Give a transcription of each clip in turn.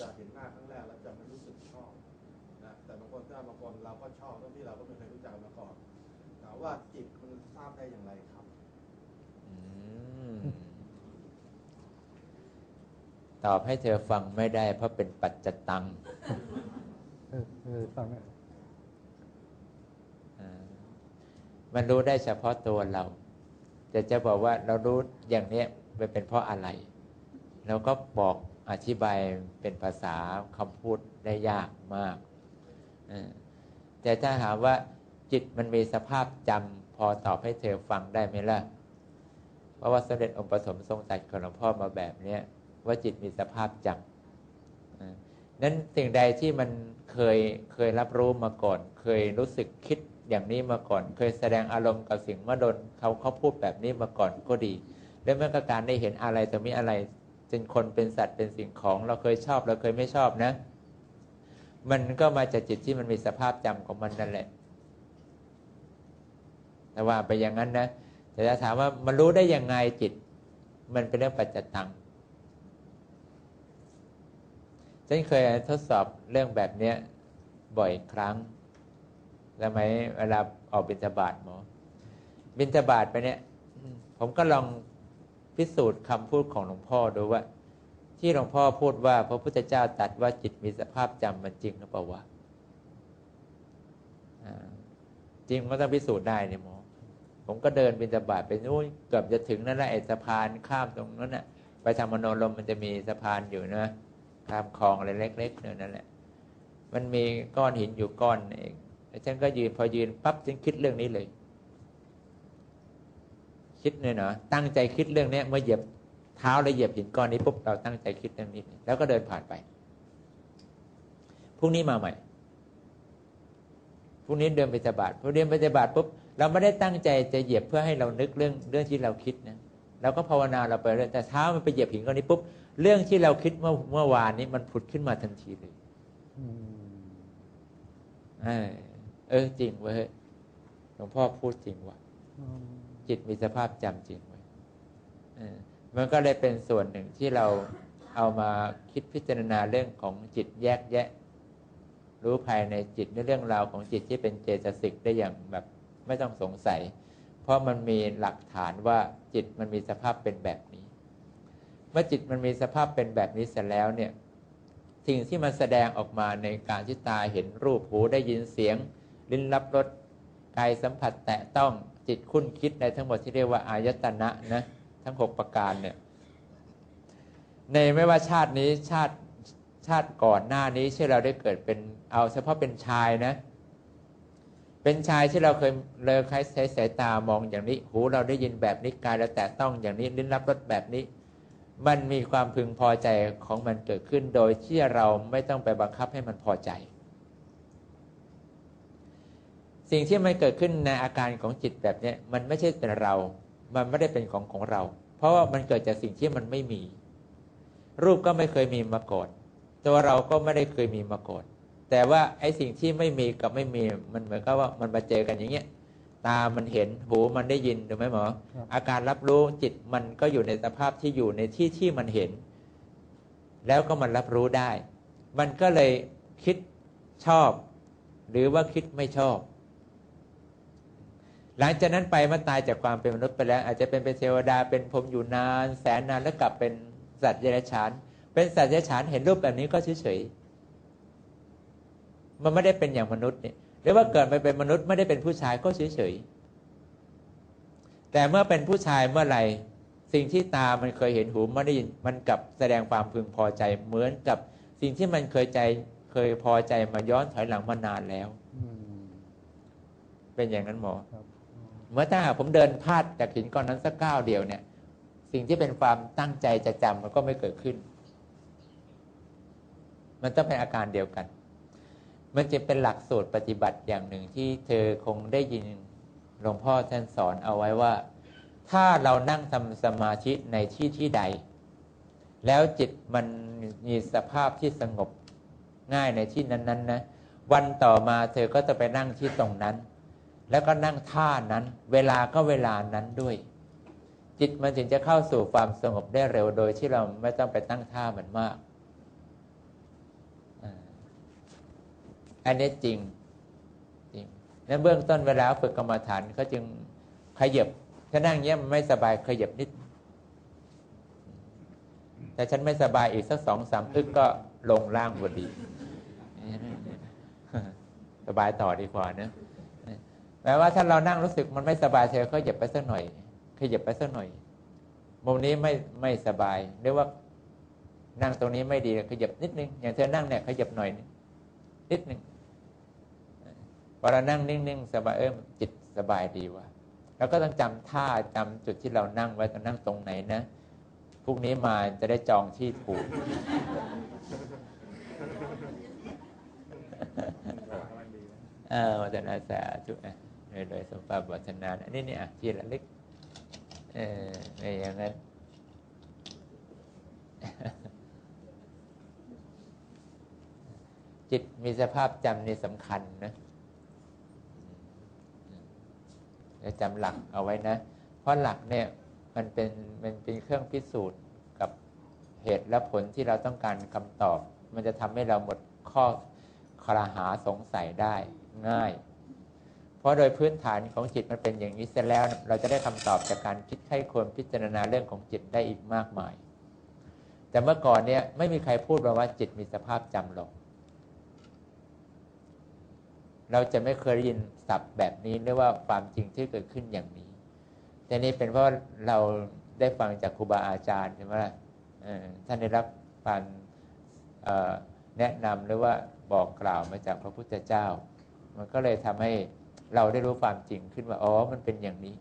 จะเห็นหน้าครั้งแรกแล้วจะไม่รู้สึกชอบนะแต่บางคนถ้าบางคนเราก็ชอบทั้งที่เราก็ไม่เคยรู้จักกันมาก่อนถามว่าจิตมันทราบได้อย่างไรครับอืมตอบให้เธอฟังไม่ได้ เพราะเป็นปัจจตังเออเออฟังนะอ่ามันรู้ได้เฉพาะตัวเรา แต่จะบอกว่าเรารู้อย่างเนี้ยมันเป็นเพราะอะไร เราก็บอก อธิบายเป็นภาษาคำพูดได้ยากมาก แต่ถ้าถามว่าจิตมันมีสภาพจำพอตอบให้เธอฟังได้ไหมล่ะ เพราะว่าสมเด็จองค์ปสมทรงตัดกับหลวงพ่อมาแบบเนี้ยว่าจิตมีสภาพจำนั้นสิ่งใดที่มันเคยเคยรับรู้มาก่อน เคยรู้สึกคิดอย่างนี้มาก่อน เคยแสดงอารมณ์กับสิ่งเมื่อโดนเขาเขาพูดแบบนี้มาก่อนก็ดี และเมื่อการได้เห็นอะไรต่อมีอะไร เป็นคนเป็นสัตว์เป็นสิ่งของ เราเคยชอบเราเคยไม่ชอบนะ มันก็มาจากจิตที่มันมีสภาพจำของมันนั่นแหละ แต่ว่าไปอย่างนั้นนะแต่ถ้าถามว่ามันรู้ได้ยังไงจิต มันเป็นเรื่องปัจจตังฉันเคยทดสอบเรื่องแบบเนี้ยบ่อยครั้ง แล้วไหมเวลาออกบิณฑบาตหมอบิณฑบาตไปเนี่ย ผมก็ลอง พิสูจน์คำพูดของหลวงพ่อดูว่า ที่หลวงพ่อพูดว่าพระพุทธเจ้าตรัสว่าจิตมีสภาพจำมันจริงหรือเปล่าวะจริงก็ต้องพิสูจน์ได้เนี่ยหมอผมก็เดินบิณฑบาตไปนู้นเกือบจะถึงนั่นแหละไอ้สะพานข้ามตรงนั้นน่ะ ไปทางมโนลมมันจะมีสะพานอยู่นะข้ามคลองอะไรเล็กๆเนี่ยนั่นแหละ มันมีก้อนหินอยู่ก้อนเองแล้วฉันก็ยืนพอยืนปั๊บฉันคิดเรื่องนี้เลย คิดเนี่ยเนาะตั้งใจคิดเรื่องเนี้ยเมื่อเหยียบเท้าแล้วเหยียบหินก้อนนี้ปุ๊บเราตั้งใจคิดเรื่องนี้เลยแล้วก็เดินผ่านไปพรุ่งนี้มาใหม่พรุ่งนี้เดินไปจะบาทพอเดินไปจะบาทปุ๊บเราไม่ได้ตั้งใจจะเหยียบเพื่อให้เรานึกเรื่องเรื่องที่เราคิดนะเราก็ภาวนาเราไปเรื่อยแต่เท้ามันไปเหยียบหินก้อนนี้ปุ๊บเรื่องที่เราคิดเมื่อเมื่อวานนี้มันผุดขึ้นมาทันทีเลยอืมเออ เออจริงเว้ยหลวงพ่อพูดจริงว่ะอืม จิตมีสภาพจำจริงเว้มันก็เลยเป็นส่วนหนึ่งที่เราเอามาคิดพิจารณาเรื่องของจิตแยกแยะ รู้ภายในจิตในเรื่องราวของจิตที่เป็นเจตสิกได้อย่างแบบไม่ต้องสงสัย เพราะมันมีหลักฐานว่าจิตมันมีสภาพเป็นแบบนี้ เมื่อจิตมันมีสภาพเป็นแบบนี้เสร็จแล้วเนี่ยสิ่งที่มันแสดงออกมาในการที่ตาเห็นรูปหูได้ยินเสียง ลิ้นรับรสกายสัมผัสแตะต้อง จิตคุ้นคิดในทั้งหมดที่เรียกว่าอายตนะนะทั้งหกประการเนี่ยในไม่ว่าชาตินี้ชาติชาติก่อนหน้านี้ที่เราได้เกิดเป็นเอาเฉพาะเป็นชายนะ เป็นชายที่เราเคยเลยใช้ใช้สายตามองอย่างนี้ หูเราได้ยินแบบนี้กายเราแตะต้องอย่างนี้ลิ้นรับรสแบบนี้ มันมีความพึงพอใจของมันเกิดขึ้นโดยที่เราไม่ต้องไปบังคับให้มันพอใจ สิ่งที่มันเกิดขึ้นในอาการของจิตแบบเนี้ยมันไม่ใช่เป็นเรา มันไม่ได้เป็นของของเรา เพราะว่ามันเกิดจากสิ่งที่มันไม่มี รูปก็ไม่เคยมีมาก่อนตัวเราก็ไม่ได้เคยมีมาก่อนแต่ว่าไอ้สิ่งที่ไม่มีกับไม่มีมันเหมือนกับว่ามันมาเจอกันอย่างเงี้ยตา มันเห็น หูมันได้ยินถูกไหมหมอครับอาการรับรู้จิตมันก็อยู่ในสภาพที่อยู่ในที่ที่มันเห็น แล้วก็มันรับรู้ได้ มันก็เลยคิดชอบ หรือว่าคิดไม่ชอบ หลังจากนั้นไปมันตายจากความเป็นมนุษย์ไปแล้ว อาจจะเป็นเป็นเทวดาเป็นพรหมอยู่นาน แสนนานแล้วกลับเป็นสัตว์เดรัจฉาน เป็นสัตว์เดรัจฉานเห็นรูปแบบนี้ก็เฉยๆมันไม่ได้เป็นอย่างมนุษย์เนี่ยหรือว่าเกิดมาเป็นมนุษย์ไม่ได้เป็นผู้ชายก็เฉยๆแต่เมื่อเป็นผู้ชายเมื่อไหร่สิ่งที่ตามันเคยเห็นหูมันได้ยินมันกลับแสดงความพึงพอใจเหมือนกับสิ่งที่มันเคยใจเคยพอใจมาย้อนถอยหลังมานานแล้วอืมเป็นอย่างนั้นหมอครับ เมื่อถ้าหากผมเดินพลาดจากหินก้อนนั้นสักก้าวเดียวเนี่ย สิ่งที่เป็นความตั้งใจจะจำมันก็ไม่เกิดขึ้น มันต้องเป็นอาการเดียวกัน มันจะเป็นหลักสูตรปฏิบัติอย่างหนึ่งที่เธอคงได้ยินหลวงพ่อท่านสอนเอาไว้ว่า ถ้าเรานั่งทำสมาธิในที่ที่ใด แล้วจิตมันมีสภาพที่สงบง่ายในที่นั้นๆนะวันต่อมาเธอก็จะไปนั่งที่ตรงนั้น แล้วก็นั่งท่านั้น เวลาก็เวลานั้นด้วย จิตมันถึงจะเข้าสู่ความสงบได้เร็วโดยที่เราไม่ต้องไปตั้งท่ามันมาก อันนี้จริงจริงนั้นเบื้องต้นเวลาฝึกกรรมฐานเขาจึงขยับถ้านั่งเงี้ยมันไม่สบายขยับนิด แต่ฉันไม่สบายอีกสักสองสามอึกก็ลงล่างพอดี สบายต่อดีกว่านะ แปลว่าถ้าเรานั่งรู้สึกมันไม่สบายเธอก็หยับไปสักหน่อยขยับไปสักหน่อยมุมนี้ไม่ไม่สบายหรือว่านั่งตรงนี้ไม่ดีขยับนิดนึงอย่างเธอนั่งเนี่ยขยับหน่อยนิดนึงพอเรานั่งนิ่งๆสบายเออจิตสบายดีว่ะเราก็ต้องจำท่าจำจุดที่เรานั่งไว้ต้องนั่งตรงไหนนะพรุ่งนี้มาจะได้จองที่ถูกเออวัฒนาสาธุอะ โดยโดยสมภาพวัฒนาอันนี้เนี่ยที่ระลึกเออไม่อย่างนั้นจิตมีสภาพจำนี่สำคัญนะจะจำหลักเอาไว้นะ เพราะหลักเนี่ยมันเป็นมันเป็นเครื่องพิสูจน์กับเหตุและผลที่เราต้องการคำตอบ มันจะทำให้เราหมดข้อคลาหาสงสัยได้ง่าย เพราะโดยพื้นฐานของจิตมันเป็นอย่างนี้เสร็จแล้ว เราจะได้คำตอบจากการคิดไข้ควรพิจารณาเรื่องของจิตได้อีกมากมาย แต่เมื่อก่อนเนี่ยไม่มีใครพูดมาว่าจิตมีสภาพจำหรอกเราจะไม่เคยได้ยินศัพท์แบบนี้เรียกว่าความจริงที่เกิดขึ้นอย่างนี้ แต่นี่เป็นเพราะเราได้ฟังจากครูบาอาจารย์ใช่ไหมล่ะท่านได้รับการแนะนำหรือว่าบอกกล่าวมาจากพระพุทธเจ้า มันก็เลยทำให้ เราได้รู้ความจริงขึ้นว่าอ๋อมันเป็นอย่างนี้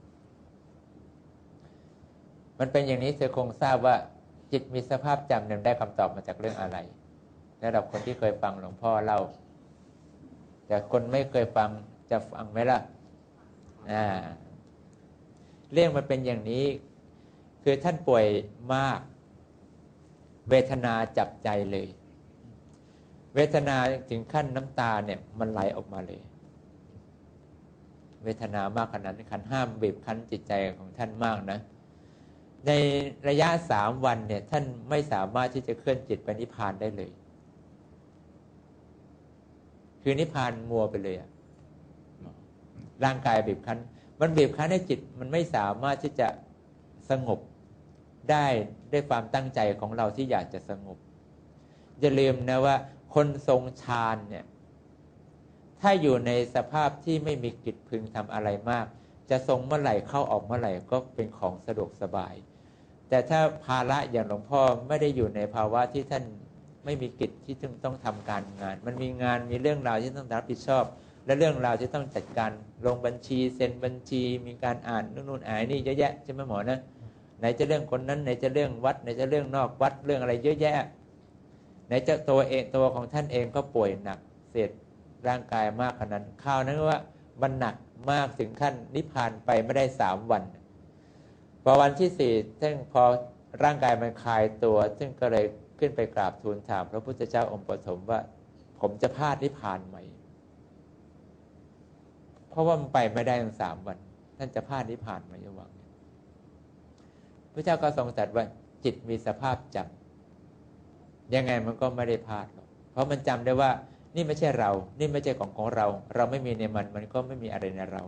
มันเป็นอย่างนี้เธอคงทราบว่าจิตมีสภาพจำเนี่ยได้คำตอบมาจากเรื่องอะไรระดับคนที่เคยฟังหลวงพ่อเล่า แต่คนไม่เคยฟังจะฟังไหมล่ะอ่าเรื่องมันเป็นอย่างนี้ คือท่านป่วยมาก เวทนาจับใจเลย เวทนาถึงขั้นน้ำตาเนี่ย มันไหลออกมาเลย เวทนามากขนาดขันห้ามบีบคั้นจิตใจของท่านมากนะ ในระยะสามวันเนี่ยท่านไม่สามารถที่จะเคลื่อนจิตไปนิพพานได้เลย คือนิพพานมัวไปเลยอะร่างกายบีบคั้น มันบีบคั้นให้จิตมันไม่สามารถที่จะสงบได้ด้วยความตั้งใจของเราที่อยากจะสงบอย่าลืมนะว่าคนทรงฌานเนี่ย ถ้าอยู่ในสภาพที่ไม่มีกิจพึงทำอะไรมาก จะทรงเมื่อไหร่เข้าออกเมื่อไหร่ก็เป็นของสะดวกสบาย แต่ถ้าภาระอย่างหลวงพ่อไม่ได้อยู่ในภาวะที่ท่านไม่มีกิจที่ต้องต้องทำการงาน มันมีงานมีเรื่องราวที่ต้องรับผิดชอบ และเรื่องราวที่ต้องจัดการลงบัญชีเซ็นบัญชี มีการอ่านนู่นนู่นอ่านนี่เยอะแยะใช่ไหมหมอนะไหนจะเรื่องคนนั้นไหนจะเรื่องวัดไหนจะเรื่องนอกวัดเรื่องอะไรเยอะแยะ ไหนจะตัวเองตัวของท่านเองก็ป่วยหนักเสีย ร่างกายมากขนาดนั้นข่าวนั้นว่ามันหนักมากถึงขั้นนิพพานไปไม่ได้สามวัน พอวันที่สี่ซึ่งพอร่างกายมันคลายตัว ซึ่งก็เลยขึ้นไปกราบทูลถาม พระพุทธเจ้าองค์ปฐมว่า ผมจะพลาดนิพพานไหม เพราะว่ามันไปไม่ได้ทั้งสามวันท่านจะพลาดนิพพานไหมระวังพระเจ้าก็ทรงตรัสว่าจิตมีสภาพจำยังไงมันก็ไม่ได้พลาดหรอกเพราะมันจำได้ว่า นี่ไม่ใช่เรา นี่ไม่ใช่ของของเรา เราไม่มีในมัน มันก็ไม่มีอะไรในเรา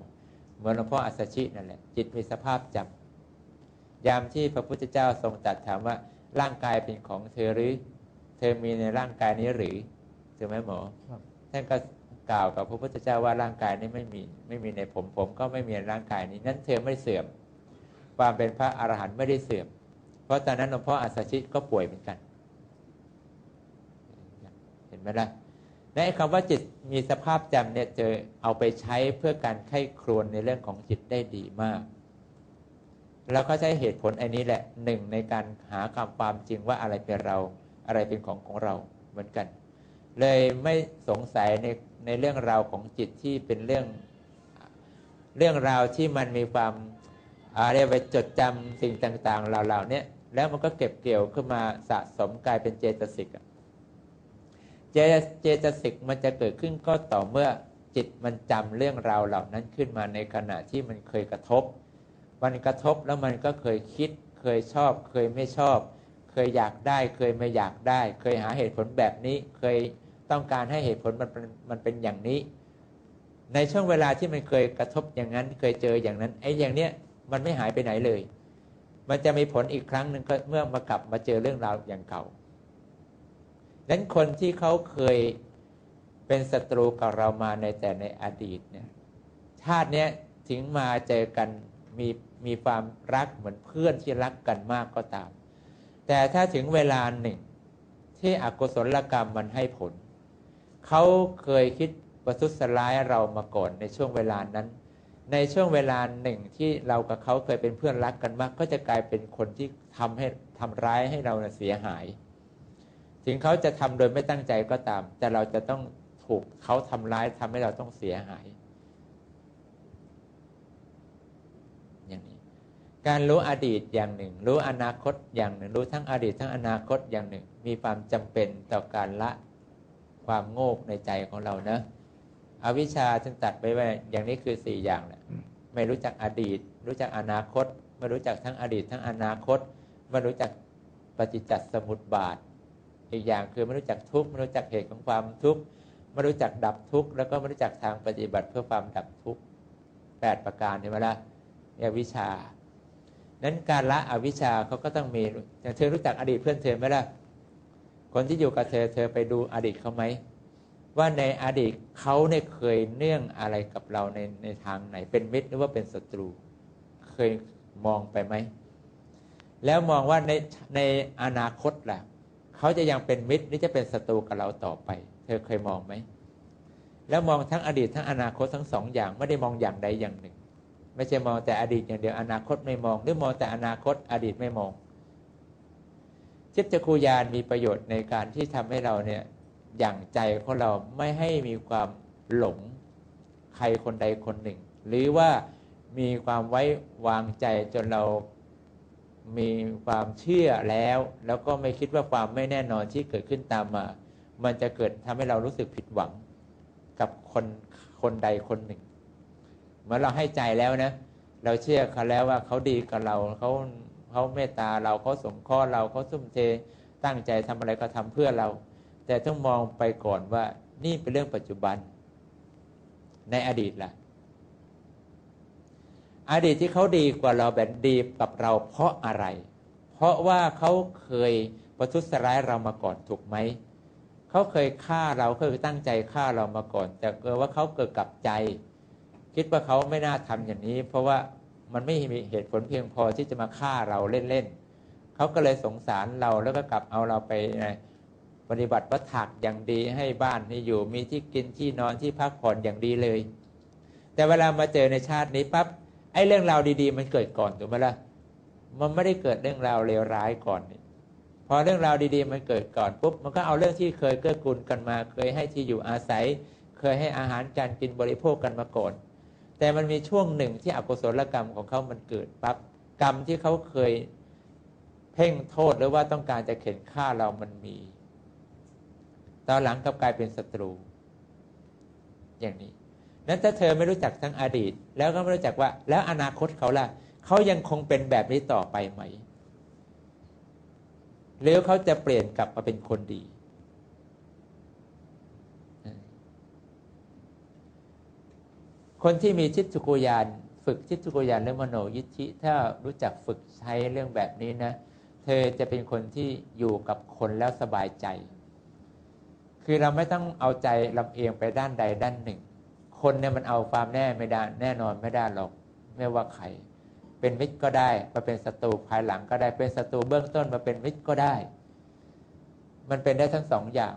เหมือนหลวงพ่ออัสสชินั่นแหละ จิตมีสภาพจำยามที่พระพุทธเจ้าทรงตรัสถามว่าร่างกายเป็นของเธอหรือ เธอมีในร่างกายนี้หรือถูกไหมหมอครับท่านก็กล่าวกับพระพุทธเจ้าว่าร่างกายนี้ไม่มีไม่มีในผมผมก็ไม่มีในร่างกายนี้นั้นเธอไม่เสื่อม ความเป็นพระอรหันต์ไม่ได้เสื่อม เพราะตอนนั้นหลวงพ่ออัสสชิก็ป่วยเหมือนกัน เห็นไหมล่ะ ในคำว่าจิตมีสภาพจำเนี่ยจอเอาไปใช้เพื่อการไข้ครวนในเรื่องของจิตได้ดีมาก แล้วก็ใช้เหตุผลอันนี้แหละหนึ่งในการหาคำความจริงว่าอะไรเป็นเรา อะไรเป็นของของเราเหมือนกัน เลยไม่สงสัยในในเรื่องราวของจิตที่เป็นเรื่องเรื่องราวที่มันมีความอะไรไปจดจำสิ่งต่างๆเหล่าๆนี้แล้วมันก็เก็บเกี่ยวขึ้นมาสะสมกลายเป็นเจตสิกอะ เจเจตสิกมันจะเกิดขึ้นก็ต่อเมื่อจิตมันจำเรื่องราวเหล่านั้นขึ้นมาในขณะที่มันเคยกระทบ มันกระทบแล้วมันก็เคยคิด เคยชอบ เคยไม่ชอบ เคยอยากได้ เคยไม่อยากได้ เคยหาเหตุผลแบบนี้ เคยต้องการให้เหตุผลมันเป็นมันเป็นอย่างนี้ ในช่วงเวลาที่มันเคยกระทบอย่างนั้น เคยเจออย่างนั้นไอ้อย่างเนี้ยมันไม่หายไปไหนเลย มันจะมีผลอีกครั้งหนึ่งก็เมื่อมากลับมาเจอเรื่องราวอย่างเก่า ดังนั้นคนที่เขาเคยเป็นศัตรูกับเรามาในแต่ในอดีตเนี่ยชาติเนี้ยถึงมาเจอกันมีมีความรักเหมือนเพื่อนที่รักกันมากก็ตาม แต่ถ้าถึงเวลาหนึ่ง ที่อกุศลกรรมมันให้ผล เขาเคยคิดประทุษร้ายเรามาก่อนในช่วงเวลานั้น ในช่วงเวลาหนึ่งที่เรากับเขาเคยเป็นเพื่อนรักกันมาก ก็จะกลายเป็นคนที่ทำให้ทำร้ายให้เราเสียหาย ถึงเขาจะทำโดยไม่ตั้งใจก็ตาม แต่เราจะต้องถูกเขาทำร้ายทำให้เราต้องเสียหาย อย่างนี้ การรู้อดีตอย่างหนึ่ง รู้อนาคตอย่างหนึ่ง รู้ทั้งอดีตทั้งอนาคตอย่างหนึ่ง มีความจำเป็นต่อการละความโง่ในใจของเรานะอวิชชาจึงตัดไปว่าอย่างนี้คือสี่อย่างแหละไม่รู้จักอดีต รู้จักอนาคต ไม่รู้จักทั้งอดีตทั้งอนาคต ไม่รู้จักปฏิจจสมุปบาท อีกอย่างคือไม่รู้จักทุกข์ไม่รู้จักเหตุของความทุกข์ไม่รู้จักดับทุกข์แล้วก็ไม่รู้จักทางปฏิบัติเพื่อความดับทุกข์แปดประการเห็นไหมล่ะอวิชชา นั้นการละอวิชชาเขาก็ต้องมีอย่างเธอรู้จักอดีตเพื่อนเธอไหมล่ะคนที่อยู่กับเธอเธอไปดูอดีตเขาไหมว่าในอดีตเขาเนี่ยเคยเนื่องอะไรกับเราในในทางไหน เป็นมิตรหรือว่าเป็นศัตรู เคยมองไปไหมแล้วมองว่าในในอนาคตล่ะ เขาจะยังเป็นมิตรหรือจะเป็นศัตรูกับเราต่อไป เธอเคยมองไหม แล้วมองทั้งอดีตทั้งอนาคตทั้งสองอย่างไม่ได้มองอย่างใดอย่างหนึ่ง ไม่ใช่มองแต่อดีตอย่างเดียวอนาคตไม่มอง หรือมองแต่อนาคตอดีตไม่มองทิพจักรยานมีประโยชน์ในการที่ทำให้เราเนี่ยอย่างใจของเราไม่ให้มีความหลงใครคนใดคนหนึ่ง หรือว่ามีความไว้วางใจจนเรา มีความเชื่อแล้ว แล้วก็ไม่คิดว่าความไม่แน่นอนที่เกิดขึ้นตามมา มันจะเกิดทำให้เรารู้สึกผิดหวังกับคนคนใดคนหนึ่งเมื่อเราให้ใจแล้วนะ เราเชื่อเขาแล้วว่าเขาดีกับเราเขาเขาเมตตาเราเขาสงเคราะห์เราเขาสุ่มเทตั้งใจทำอะไรก็ทำเพื่อเรา แต่ต้องมองไปก่อนว่านี่เป็นเรื่องปัจจุบัน ในอดีตล่ะ อดีตที่เขาดีกว่าเราแบบดีกับเราเพราะอะไร เพราะว่าเขาเคยประทุษร้ายเรามาก่อนถูกไหมเขาเคยฆ่าเราเคยตั้งใจฆ่าเรามาก่อน แต่เกิดว่าเขาเกิดกับใจ คิดว่าเขาไม่น่าทำอย่างนี้ เพราะว่ามันไม่มีเหตุผลเพียงพอที่จะมาฆ่าเราเล่นๆเขาก็เลยสงสารเราแล้วก็กลับเอาเราไปปฏิบัติวัฏถักอย่างดีให้บ้านให้อยู่มีที่กินที่นอนที่พักผ่อนอย่างดีเลย แต่เวลามาเจอในชาตินี้ปั๊บ ไอ้เรื่องราวดี ๆ มันเกิดก่อนถูกไหมล่ะมันไม่ได้เกิดเรื่องราวเลวร้ายก่อนนี่พอเรื่องราวดีๆ มันเกิดก่อนปุ๊บมันก็เอาเรื่องที่เคยเกื้อกูลกันมา เคยให้ที่อยู่อาศัย เคยให้อาหารการกินบริโภคกันมาก่อนแต่มันมีช่วงหนึ่งที่อกุศลกรรมของเขามันเกิดปั๊บกรรมที่เขาเคยเพ่งโทษหรือว่าต้องการจะเข็นฆ่าเรามันมี ตอนหลังกลับกลายเป็นศัตรู อย่างนี้ นั้นถ้าเธอไม่รู้จักทั้งอดีต แล้วก็ไม่รู้จักว่า แล้วอนาคตเขาล่ะเขายังคงเป็นแบบนี้ต่อไปไหมหรือเขาจะเปลี่ยนกลับมาเป็นคนดี คนที่มีทิฏฐุโกยานฝึกทิฏฐุโกยานและมโนยิทธิ ถ้ารู้จักฝึกใช้เรื่องแบบนี้นะ เธอจะเป็นคนที่อยู่กับคนแล้วสบายใจ คือเราไม่ต้องเอาใจลำเอียงไปด้านใดด้านหนึ่ง คนเนี่ยมันเอาความแน่ไม่ได้แน่นอนไม่ได้หรอกไม่ว่าใครเป็นมิตรก็ได้มาเป็นศัตรูภายหลังก็ได้เป็นศัตรูเบื้องต้นมาเป็นมิตรก็ได้ มันเป็นได้ทั้งสองอย่าง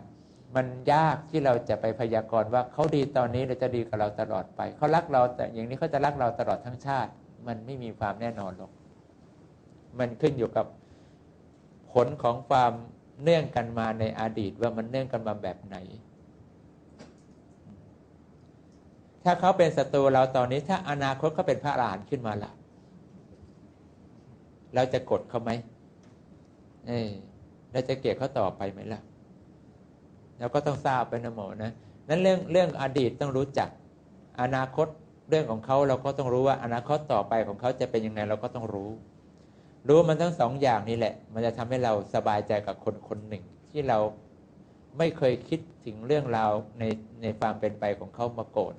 มันยากที่เราจะไปพยากรณ์ว่าเขาดีตอนนี้เราจะดีกับเราตลอดไปเขารักเราแต่อย่างนี้เขาจะรักเราตลอดทั้งชาติ มันไม่มีความแน่นอนหรอก มันขึ้นอยู่กับผลของความเนื่องกันมาในอดีตว่ามันเนื่องกันมาแบบไหน ถ้าเขาเป็นศัตรูเราตอนนี้ ถ้าอนาคตเขาเป็นพระอรหันต์ขึ้นมาล่ะ เราจะกดเขาไหมเออเราจะเกลียดเขาต่อไปไหมล่ะเราก็ต้องทราบไปนะหมอนะนั้นเรื่องเรื่องอดีตต้องรู้จัก อนาคตเรื่องของเขาเราก็ต้องรู้ว่า อนาคตต่อไปของเขาจะเป็นยังไงเราก็ต้องรู้ รู้มันทั้งสองอย่างนี่แหละ มันจะทำให้เราสบายใจกับคนคนหนึ่ง ที่เราไม่เคยคิดถึงเรื่องราวในในความเป็นไปของเขามาก่อน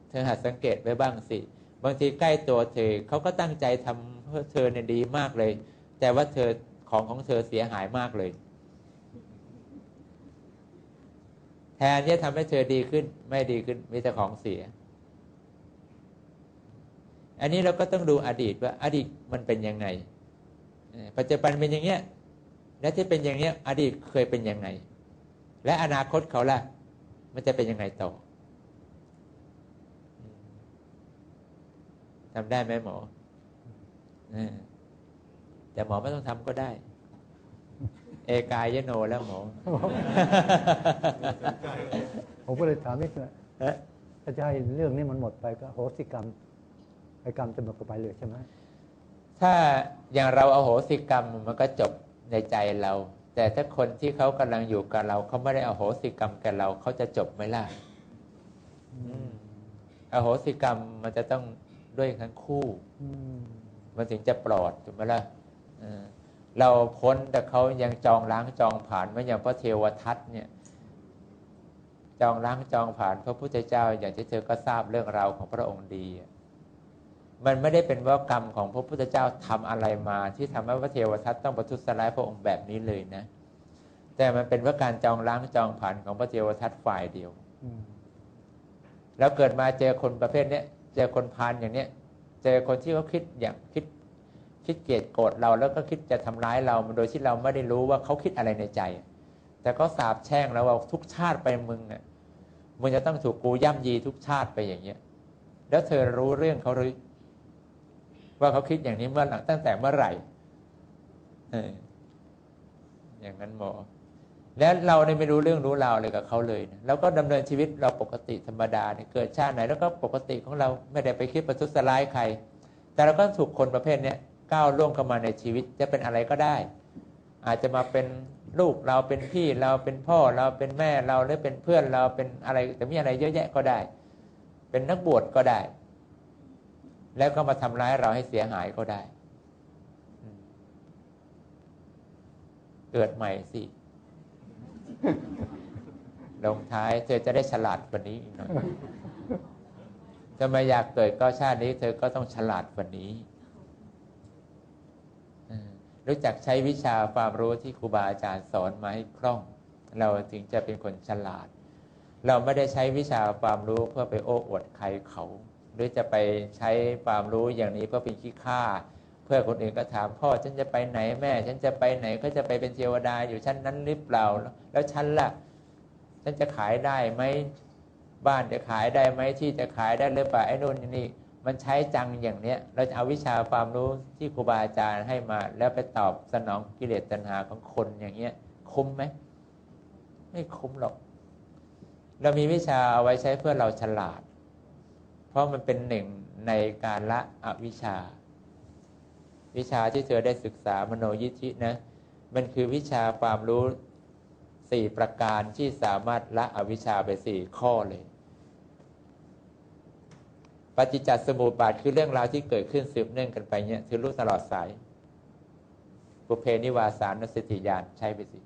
เธอหัดสังเกตไว้บ้างสิ บางทีใกล้ตัวเธอเขาก็ตั้งใจทำเพื่อเธอเนี่ยดีมากเลย แต่ว่าเธอของของเธอเสียหายมากเลย แทนที่จะทำให้เธอดีขึ้น ไม่ดีขึ้นมีแต่ของเสีย อันนี้เราก็ต้องดูอดีตว่าอดีตมันเป็นยังไง ปัจจุบันเป็นอย่างเงี้ย และที่เป็นอย่างเนี้ย อดีตเคยเป็นยังไง และอนาคตเขาล่ะ มันจะเป็นยังไงต่ออืม ทำได้ไหมหมอเออแต่หมอไม่ต้องทำก็ได้ เอกายยโนแล้วหมอ ผมก็เลยถามนิดหน่อยเอ๊ะถ้าจะให้เรื่องนี้มันหมดไปก็โหสิกรรมไอ้กรรมจะหมดไปเลยใช่ไหมถ้าอย่างเราเอาโหสิกรรมมันก็จบในใจเรา แต่ถ้าคนที่เขากำลังอยู่กับเราเขาไม่ได้เอาโหสิกรรมกับเราเขาจะจบไหมล่ะอืมอโหสิกรรมมันจะต้อง ด้วยทั้งคู่อืมมันถึงจะปลอดถูกไหมล่ะเออเราพ้นแต่เขายังจองล้างจองผ่านเหมื่อนอย่างพระเทวทัตเนี่ย จองล้างจองผ่าน พระพุทธเจ้าอย่างที่เธอก็ทราบเรื่องราวของพระองค์ดีอะมันไม่ได้เป็นว่ากรรมของพระพุทธเจ้าทำอะไรมา ที่ทำให้พระเทวทัตต้องประทุษร้ายพระองค์แบบนี้เลยนะ แต่มันเป็นว่าการจองล้างจองผ่านของพระเทวทัตฝ่ายเดียวอืมแล้วเกิดมาเจอคนประเภทเนี้ย เจอคนพาลอย่างเนี้ยเจอคนที่เขาคิดอย่างคิดคิดเกลียดโกรธเราแล้วก็คิดจะทำร้ายเราโดยที่เราไม่ได้รู้ว่าเขาคิดอะไรในใจ แต่ก็สาบแช่งแล้วว่าทุกชาติไปมึงอะมึงจะต้องถูกกูย่ำยีทุกชาติไปอย่างเงี้ย แล้วเธอรู้เรื่องเขาหรือว่าเขาคิดอย่างนี้เมื่อหลังตั้งแต่เมื่อไหร่เอออย่างนั้นหมอ แล้วเราเนี่ยไม่รู้เรื่องรู้ราวเลยกับเขาเลยนะเราก็ดำเนินชีวิตเราปกติธรรมดาเนี่ยเกิดชาติไหนแล้วก็ปกติของเราไม่ได้ไปคิดประทุษร้ายใคร แต่เราก็ถูกคนประเภทเนี้ยก้าวล่วงเข้ามาในชีวิตจะเป็นอะไรก็ได้ อาจจะมาเป็นลูกเราเป็นพี่เราเป็นพ่อเราเป็นแม่เราหรือเป็นเพื่อนเราเป็นอะไรแต่มีอะไรเยอะแยะก็ได้ เป็นนักบวชก็ได้ แล้วก็มาทำร้ายเราให้เสียหายก็ได้ เกิดใหม่สิ ลงท้าย เธอจะได้ฉลาดกว่านี้อีกหน่อยจะไม่อยากเกิดก็ชาตินี้ เธอก็ต้องฉลาดกว่านี้เออรู้จักใช้วิชาความรู้ที่ครูบาอาจารย์สอนมาให้คล่อง เราถึงจะเป็นคนฉลาด เราไม่ได้ใช้วิชาความรู้เพื่อไปโอ้อวดใครเขา หรือจะไปใช้ความรู้อย่างนี้เพื่อเป็นขี้ข้า เพื่อคนอื่นก็ถามพ่อฉันจะไปไหนแม่ ฉันจะไปไหนก็จะไปเป็นเทวดาอยู่ชั้นนั้นหรือเปล่า แล้วฉันล่ะ ฉันจะขายได้ไหมบ้านจะขายได้ไหมที่จะขายได้หรือเปล่าไอ้นู่นนี่มันใช้จังอย่างเนี้ย เราจะเอาวิชาความรู้ที่ครูบาอาจารย์ให้มา แล้วไปตอบสนองกิเลสตัณหาของคนอย่างเงี้ยคุ้มไหมไม่คุ้มหรอก เรามีวิชาเอาไว้ใช้เพื่อเราฉลาด เพราะมันเป็นหนึ่งในการละอวิชชา วิชาที่เธอได้ศึกษามโนยิธินะ มันคือวิชาความรู้สี่ประการที่สามารถละอวิชชาไปสี่ข้อเลย ปฏิจจสมุปบาทคือเรื่องราวที่เกิดขึ้นสืบเนื่องกันไปเนี่ยคือรู้ตลอดสายปุเพนิวาสานุสติญาณใช้ไปสิ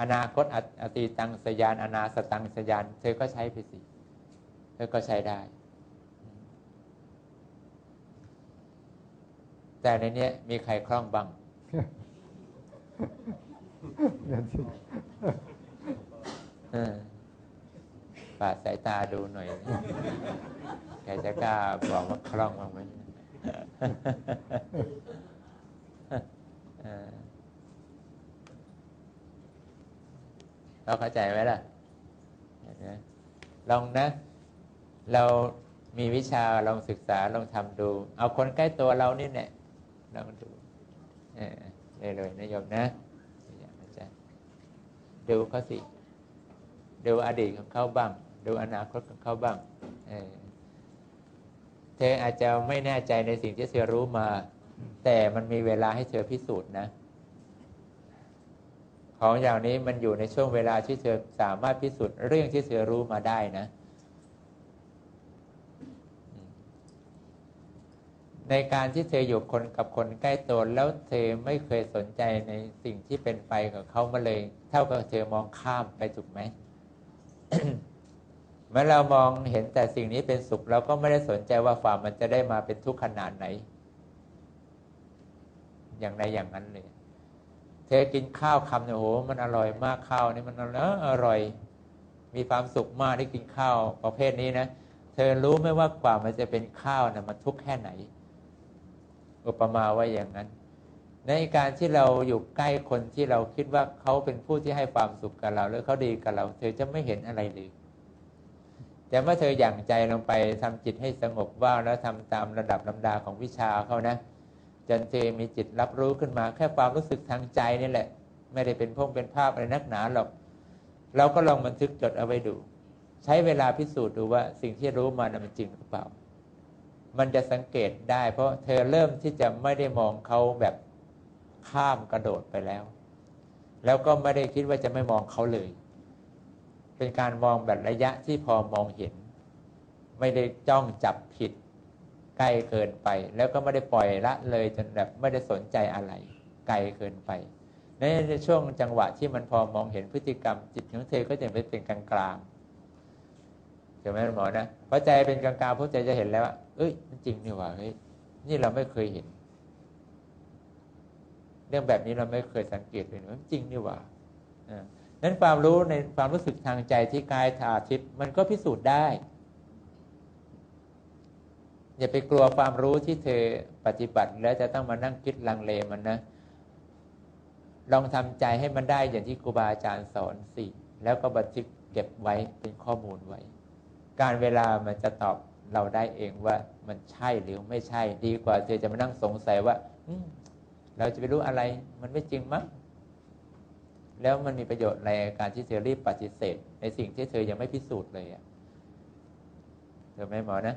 อนาคตออตีตังสยาน อนาสตังสยาน เธอก็ใช้ไปสิ เธอก็ใช้ได้ แต่ในเนี้ยมีใครคล่องบ้างเดี๋ยวสิเออปาดสายตาดูหน่อยนะใครจะกล้าบอกว่าคล่องบ้างไหมเออเราเข้าใจไหมล่ะเห็นไหมลองนะ เรามีวิชาลองศึกษาลองทำดู เอาคนใกล้ตัวเรานี่แหละ ลองดูเออเลยนะโยมนะอย่างอาจารย์ดูเขาสิดูอดีตของเขาบ้าง ดูอนาคตของเขาบ้างเธออาจจะไม่แน่ใจในสิ่งที่เธอรู้มา แต่มันมีเวลาให้เธอพิสูจน์นะ ของอย่างนี้มันอยู่ในช่วงเวลาที่เธอสามารถพิสูจน์เรื่องที่เธอรู้มาได้นะ ในการที่เธออยู่คนกับคนใกล้ตัวแล้วเธอไม่เคยสนใจในสิ่งที่เป็นไปกับเขามาเลย เท่ากับเธอมองข้ามไปถูกไหมเมื่อเรามองเห็นแต่สิ่งนี้เป็นสุขเราก็ไม่ได้สนใจว่าฝ่ามันจะได้มาเป็นทุกข์ขนาดไหน อย่างใดอย่างนั้นเลยเธอกินข้าวคำเนี่ยโอ้โหมันอร่อยมากข้าวนี่มันอร่อยอร่อยมีความสุขมากที่กินข้าวประเภทนี้นะเธอรู้ไหมว่ากว่ามันจะเป็นข้าวนะมันทุกข์แค่ไหน อุปมาว่าอย่างนั้น ในการที่เราอยู่ใกล้คนที่เราคิดว่าเขาเป็นผู้ที่ให้ความสุขกับเรา หรือเขาดีกับเรา เธอจะไม่เห็นอะไรเลย แต่เมื่อเธอหยั่งใจลงไปทำจิตให้สงบว่างแล้วทำตามระดับลำดาของวิชาเขานะจนเธอมีจิตรับรู้ขึ้นมา แค่ความรู้สึกทางใจนี่แหละ ไม่ได้เป็นพงเป็นภาพอะไรนักหนาหรอก เราก็ลองบันทึกจดเอาไว้ดู ใช้เวลาพิสูจน์ดูว่าสิ่งที่รู้มานะมันจริงหรือเปล่า มันจะสังเกตได้ เพราะเธอเริ่มที่จะไม่ได้มองเขาแบบข้ามกระโดดไปแล้ว แล้วก็ไม่ได้คิดว่าจะไม่มองเขาเลย เป็นการมองแบบระยะที่พอมองเห็น ไม่ได้จ้องจับผิดใกล้เกินไป แล้วก็ไม่ได้ปล่อยละเลยจนแบบไม่ได้สนใจอะไร ไกลเกินไปในนช่วงจังหวะที่มันพอมองเห็นพฤติกรรม จิตของเธอก็จะเป็นกลางกลางๆใช่ไหมหมอนะเพราะใจเป็นกลางกลางพวกใจจะเห็นแล้วว่า เอ้ยมันจริงนี่ว่าเฮ้ยนี่เราไม่เคยเห็น เรื่องแบบนี้เราไม่เคยสังเกตเลยมันจริงนี่ว่าอ่านั้นความรู้ในความรู้สึกทางใจที่กายทาทิพย์มันก็พิสูจน์ได้ อย่าไปกลัวความรู้ที่เธอปฏิบัติ แล้วจะต้องมานั่งคิดลังเลมันนะ ลองทำใจให้มันได้อย่างที่ครูบาอาจารย์สอนสิแล้วก็บันทึกเก็บไว้เป็นข้อมูลไว้ การเวลามันจะตอบ เราได้เองว่ามันใช่หรือไม่ใช่ ดีกว่าเธอจะมานั่งสงสัยว่าเราจะไปรู้อะไร มันไม่จริงมั้งแล้วมันมีประโยชน์ในการที่เธอรีบปฏิเสธ ในสิ่งที่เธอยังไม่พิสูจน์เลยอะเธอไหมหมอนะ